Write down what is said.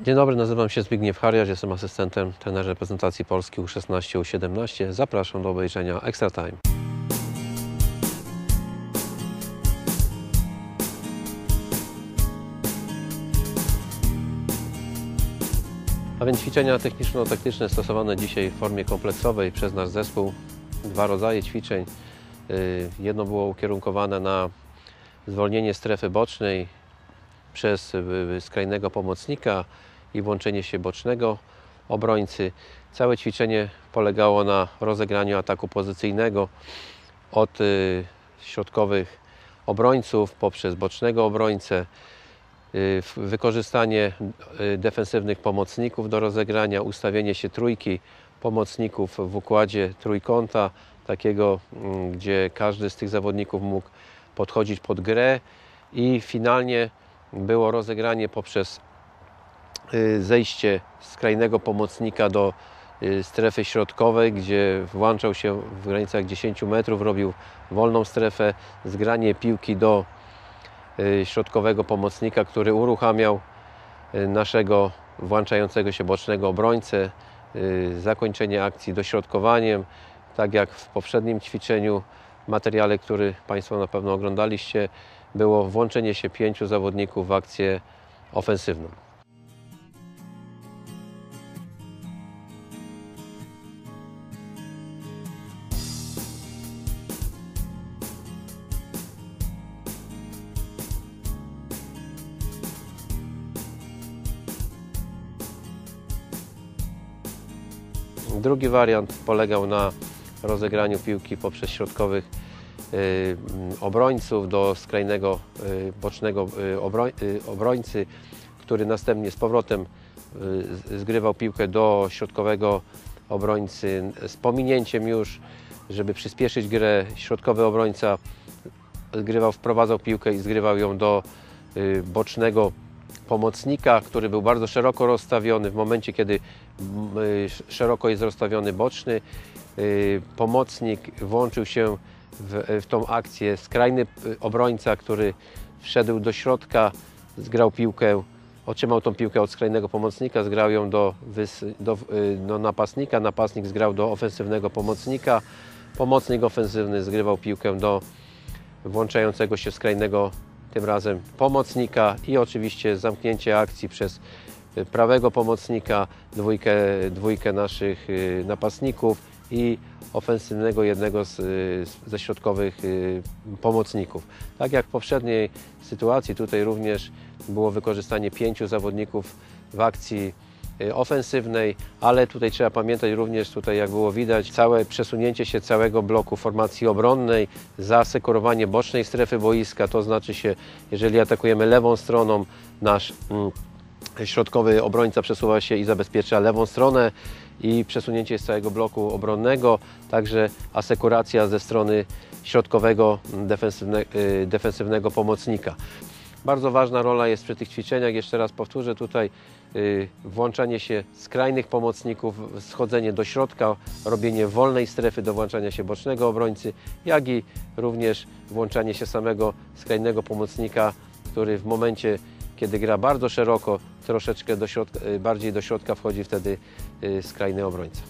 Dzień dobry, nazywam się Zbigniew Hariasz, jestem asystentem trenera reprezentacji Polski U16, U17. Zapraszam do obejrzenia Extra Time. A więc ćwiczenia techniczno-taktyczne stosowane dzisiaj w formie kompleksowej przez nasz zespół. Dwa rodzaje ćwiczeń. Y, Jedno było ukierunkowane na zwolnienie strefy bocznej przez y, skrajnego pomocnika i włączenie się bocznego obrońcy. Całe ćwiczenie polegało na rozegraniu ataku pozycyjnego od y, środkowych obrońców poprzez bocznego obrońcę, y, wykorzystanie y, defensywnych pomocników do rozegrania, ustawienie się trójki pomocników w układzie trójkąta, takiego, mm, gdzie każdy z tych zawodników mógł podchodzić pod grę i finalnie było rozegranie poprzez y, zejście skrajnego pomocnika do y, strefy środkowej, gdzie włączał się w granicach 10 metrów, robił wolną strefę, zgranie piłki do y, środkowego pomocnika, który uruchamiał naszego włączającego się bocznego obrońcę, zakończenie akcji dośrodkowaniem, tak jak w poprzednim ćwiczeniu, materiale, który Państwo na pewno oglądaliście, było włączenie się pięciu zawodników w akcję ofensywną. Drugi wariant polegał na rozegraniu piłki poprzez środkowych obrońców do skrajnego y, bocznego y, obroń, y, obrońcy, który następnie z powrotem y, zgrywał piłkę do środkowego obrońcy z pominięciem już, żeby przyspieszyć grę. Środkowy obrońca zgrywał, wprowadzał piłkę i zgrywał ją do y, bocznego pomocnika, który był bardzo szeroko rozstawiony. W momencie, kiedy mm, y, sz- szeroko jest rozstawiony boczny, y, pomocnik włączył się w, w tą akcję. Skrajny y, obrońca, który wszedł do środka, zgrał piłkę, otrzymał tą piłkę od skrajnego pomocnika, zgrał ją do, wys, do, y, do napastnika, napastnik zgrał do ofensywnego pomocnika, pomocnik ofensywny zgrywał piłkę do włączającego się skrajnego tym razem pomocnika i oczywiście zamknięcie akcji przez y, prawego pomocnika, dwójkę, dwójkę naszych napastników i ofensywnego jednego z, ze środkowych y, pomocników. Tak jak w poprzedniej sytuacji, tutaj również było wykorzystanie pięciu zawodników w akcji y, ofensywnej, ale tutaj trzeba pamiętać również, tutaj jak było widać, całe przesunięcie się całego bloku formacji obronnej, zasekurowanie bocznej strefy boiska, to znaczy się, jeżeli atakujemy lewą stroną, nasz mm, środkowy obrońca przesuwa się i zabezpiecza lewą stronę i przesunięcie z całego bloku obronnego, także asekuracja ze strony środkowego mm, defensywne, y, defensywnego pomocnika. Bardzo ważna rola jest przy tych ćwiczeniach, jeszcze raz powtórzę tutaj, y, włączanie się skrajnych pomocników, schodzenie do środka, robienie wolnej strefy do włączania się bocznego obrońcy, jak i również włączanie się samego skrajnego pomocnika, który w momencie, kiedy gra bardzo szeroko, troszeczkę do środka, y, bardziej do środka wchodzi wtedy y, skrajny obrońca.